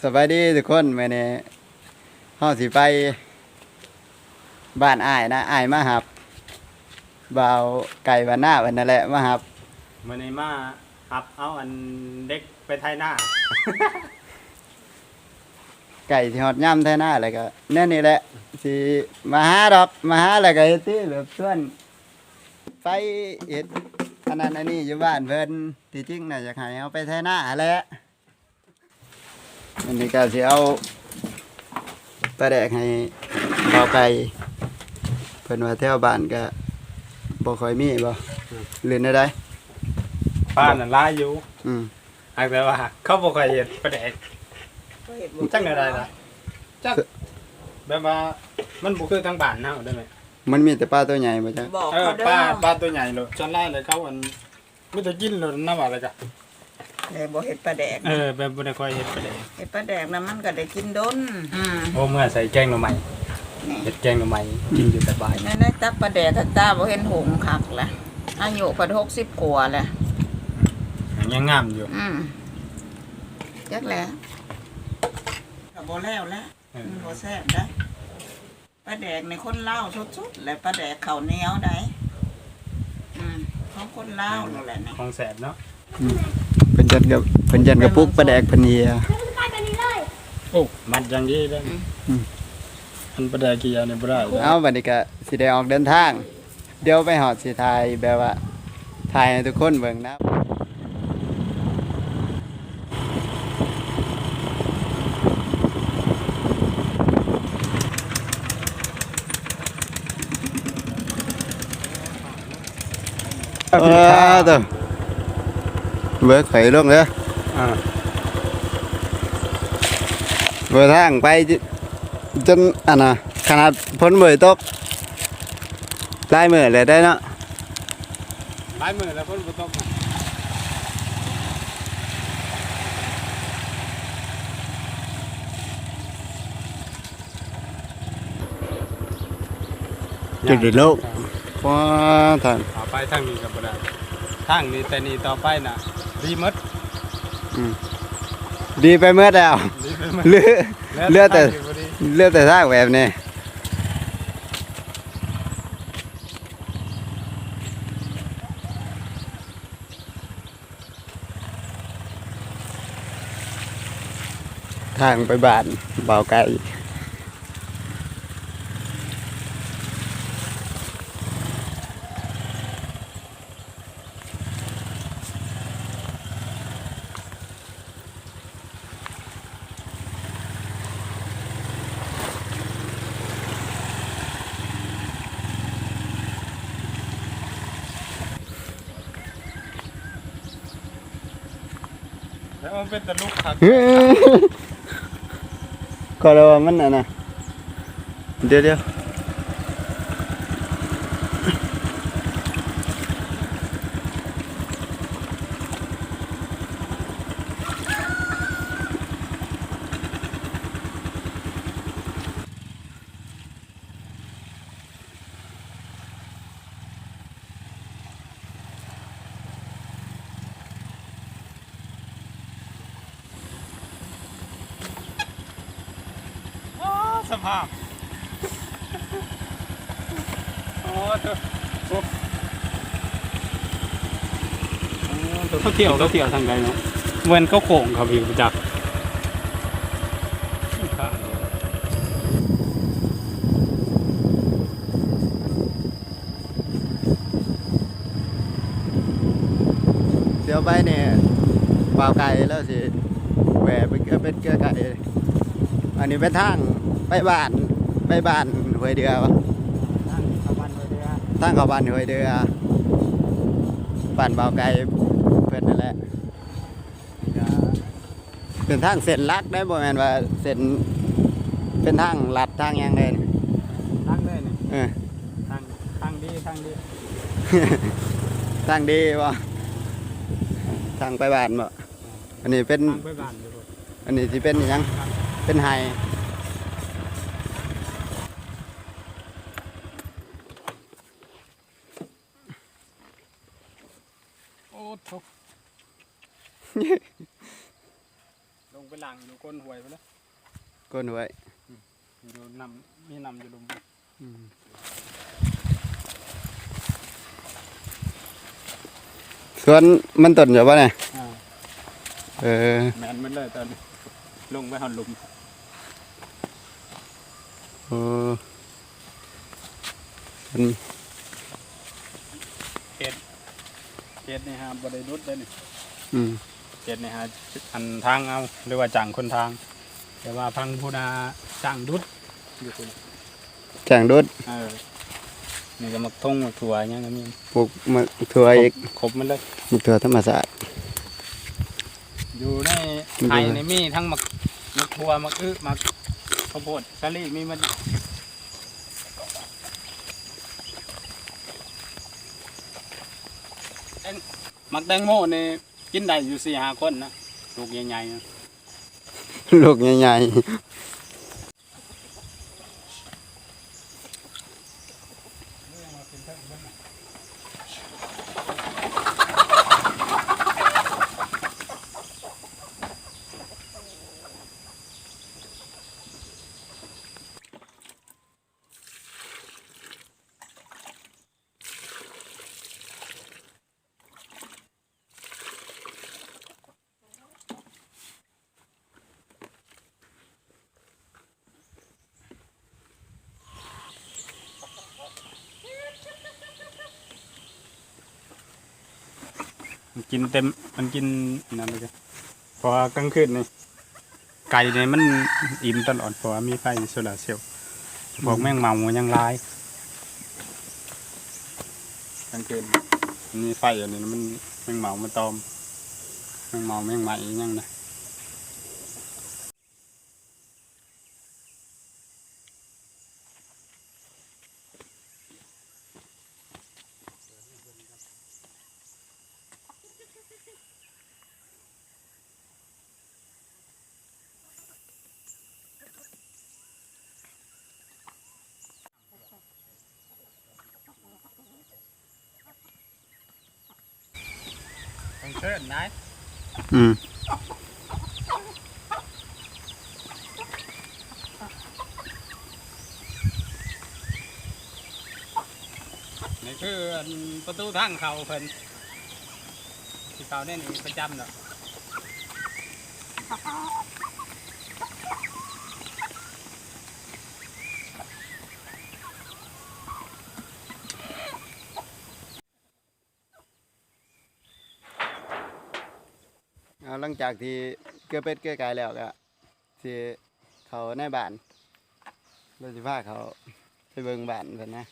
สบายดีทุกคนมื้อนี้เฮาสิไป บ้านอ้ายนะอ้ายมาหับบ่าวไก่บ้านหน้าเพิ่นนั่นแหละมาหับมันนี้มาอับเอาอันเด็กไปไทยหน้า ไก่ที่ฮอดย่ำแท้หน้าแล้วก็แน่นี่แหละสิมาหาดอกมาหาแล้วก็เฮ็ดที่แบบส่วน ไปเฮ็ดอันนั้นอันนี้อยู่บ้านเพิ่นที่จริงน่ะอยากให้เอาไปแท้หน้าแหละ อันนี้ก็สิเอาปลาแดกให้บ่าวไก่เพิ่นว่าแถวบ้านก็บ่ค่อยมีบ่เล่นได้ไดบ้านนั่นลายอยู่อืมอันแต่ว่า เขาบ่เคยเห็นประเด็กจังอะไรล่ะจักแบบว่ามันบ่คือทางบ้านเฮาได้ไหมมันมีแต่ปลาตัวใหญ่บ่จ๊ะบอกเออเขาเด้ปลาอปลาตัวใหญ่เลยจนไล่เลยเขาอันไม่ได้กินเลยน้ำอะไรกัน เลยบอกเห็ดปลาแดกเออแบบบ่ได้ค่อยเห็ดประเด็กเห็ดปลาแดกนะมันก็ได้กินดนอืมโอ้เมื่อใส่แกงหน่อไม้นี่เห็ดแกงหน่อไม้กินอยู่สบายในในตักปลาแดกตาบ่เห็นหงคักแหละอายุก็หกสิบกว่าแหละยังงามอยู่อืมจักแหล้วก็บ่แล้วแหล้วเออมันบ่แซ่บได้ปลาแดกในคนลาวสุดๆและปลาแดกข้าวเหนียวได้อืมของคนลาวนั่นแหละนี่ของแสบเนาะ เพิ่นจันกับเพิ่นจันกับปุกปลาแดกเพิ่นเฮียโอ้มันอยังดีเลยอืมอันประเด็กกี่อันเนี่ยบ่ได้เอาบัดนี้ก็สิได้ออกเดินทาง เดี๋ยวไปหอดสิถ่ายแบบว่าถ่ายให้ทุกคนเบิ่งนะเออตัว เบิกไข่ลงเด้ออ่าเบิกทางไปจจนอันน่ะขนาดพ้นเบยตกลายมือเลยได้เนาะหลายมือแล้วคนบ่ตกนะจุดเดือดโลกว้าท่านเอาไปทางนี้ก็บ่ได้ทางนี้แต่นี่ต่อไปน่ะ ดีหมดดีไปเมื่อแล้วดีไปหมดเลือเลือแต่ทางนี้บ่ดีเลือแต่ทางแบบนี้ทางไปบ้านเบาไก่ เป็นตะลุกครับก็เลยว่ามันน่ะนะเดี๋ยวเดี๋ยว สภาพ โอ้เถอะโอ้เขาเที่ยวเขาเที่ยวทางใดเนาะเว้นเขาโค้งเขาพี่ประจักษ์เดี๋ยวไปเนี่ยเบาไก่แล้วสิแหวะไปเกลือเป็นเกลือไก่อันนี้เป็นทาง ไปบ้านไปบ้านห้วยเดือวะทางตะวันไปเรือทางเข้าบ้านห้วยเดือบ้านเบาไก่เพื่อนนั่นแหละนี่ก็เป็นทางเส้นลักได้บ่แม่นว่าเส้นเป็นทางลัดทางหยังเลยทางเลยนี่เออทางทางดีทางดีทางดีบ่ทางไปบ้านบ่อันนี้เป็นทางไปบ้านอยู่บ่อันนี้สิเป็นหยังเป็นไฮ โอ้โถลงไป ไปล้างอยู่ ก้นห้วยไปแล้วก้นไว้อยู่นำมีนำอยู่ลุมอืมสวนมันต้นอยู่บ่เนี่ยอ่าเออแม่นมันเลยตอนนี้ลงไปหอนหลุมโอ้มันเฮ็ดนี่ฮะบ่ได้รุดได้นี่อืม เฮ็ดนี่ฮะอันทางเอาหรือว่าจ้างคนทาง แต่ว่าพังผู้นาจ้างดุดอยู่คนจ้างดุดเออนี่ก็มักทงมักถั่วหยังก็มีปลูกมะถั่วอีกครบมันเลยมะถั่วธรรมศาสตร์ อยู่ในมันไทยดูนี่มีทั้งมักมักถั่วมักอึมักข้าวโพดสาลีมีมันเอ็นมักแตงโมนี่ กินได้อยู่สี่ห้าคนนะลูกใหญ่ๆนะ ลูกใหญ่ๆน กินเต็มมันกินนั่นเลยเพราะว่ากลางคืนนี่ไก่เนี่ยมันอิ่มตลอดเพราะว่ามีไฟโซลาร์เซลล์พวกแมงเมายังหลายกลางคืนมีไฟอันนี้มันแมงเมามาตอมแมงเมาแมงไหมอิหยังนะ ต้องเชิญนายอืมนี่คืออันประตูทางเขาเพิ่นที่เขาเนี่ยนี่ประจำเนาะ หลังจากที่เกลือเป็ดเกลือไก่แล้วก็สิเขาในบ้านเราสิพาเขาไปเบิ่งบ้านเพิ่นนะ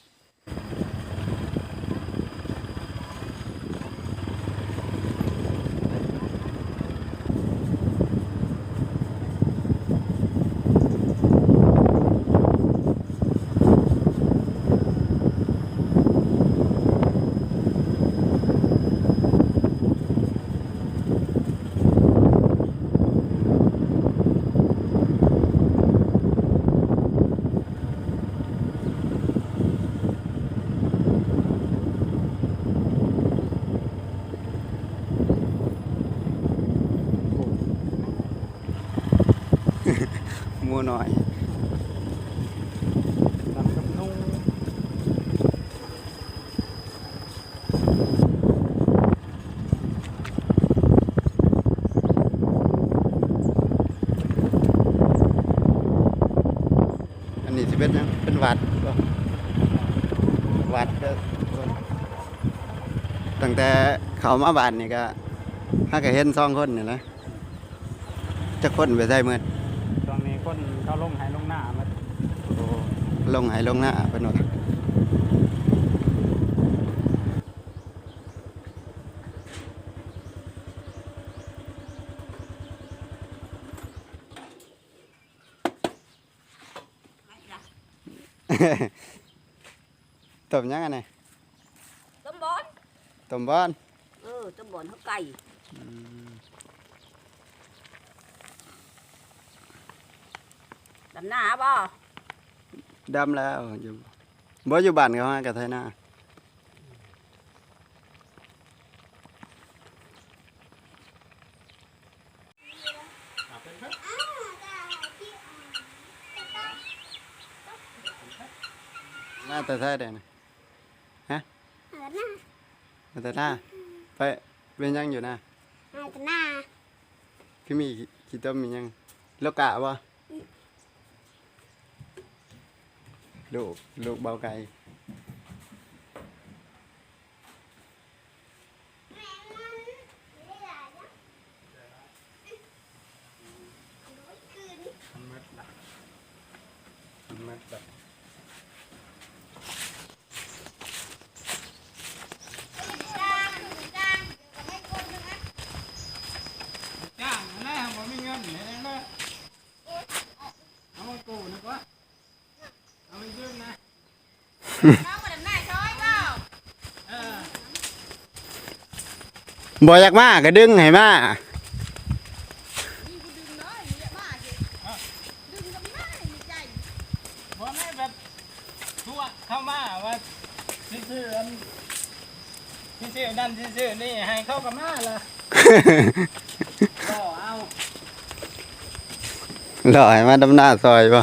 หมูน้อย ทำกับนุ่ง อันนี้สิเป็นหยังเป็นวัดบ่วัดเด้อตั้งแต่ เขามาบ้านนี่ก็ถ้าก็เห็นสองคนนี่แหละจะคนไปใส่เมื่อตอนนี้คนเขาลงหายลงหน้ามาลงไหลงหน้าเพิ่นว่าต้มยังไงนี่ต้มบอนต้มบ้านเออต้มบอนเขาไก่ดำหน้าบ่ดำแล้วอยู่บ่อยู่บ้านเขาฮะกับไทยหน้าอะเป็นหน้าแต่แท้เด้นะฮะ Ở na, มาแต่หน้า ไปเป็นยังอยู่นะ ở na, คือมีขี้ต้มมียังโลกะบ่ลูกลูกเบาไก่ มันมืดละมันมืดละ จ้างนะผมมีเงินเนี่ยนะเอามากูนะกว่าเอาไปยืมนะ น้องมาดำหน้าช้อยเปล่า เออ บ่อยากมาก็ดึงให้มาพอไม่แบบทั่วเข้ามาว่าซื่อๆอันซื่อๆนั่นซื่อๆนี่ให้เข้ากับมาละก็เอาหล่อให้มาดำหน้าซอยบ่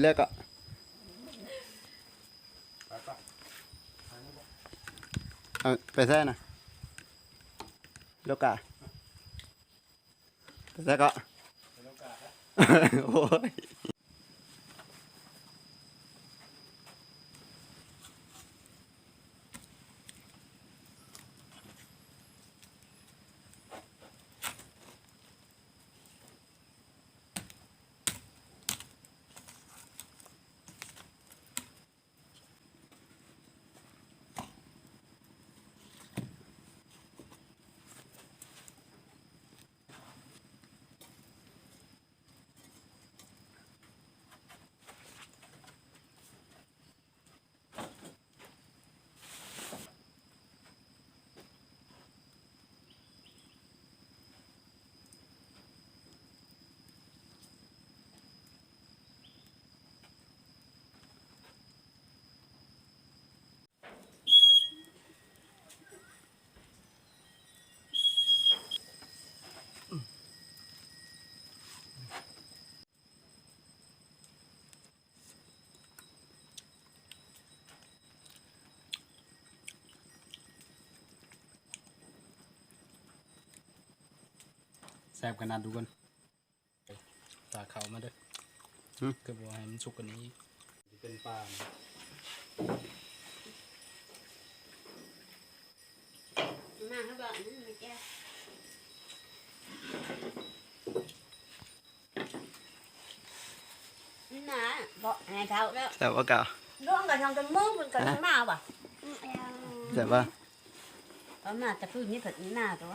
เลือกก็เอาไปแท้นะโลกะไปแท้ก็โอ้ย ซ่บขนาดดูกันตาเขามาเด้อก็บอกให้มันสุกกว่านี้เป็นปลามาให้บอกนั่นเลยแกนี่นะบอกไงเขาแล้วแต่ว่าเก่าร่วงกับทางกันมือมันกันมาป่ะแต่ว่าเอามาแต่พื้นนี่เผิดหน้าตัว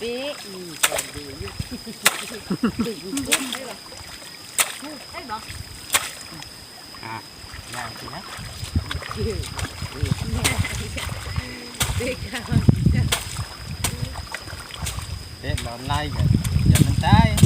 ป๊ะนี่จอนเดียวอยู่ดึงกุ้งได้ป่ะได้ป่ะอะยาว สินะเตกาเตะร้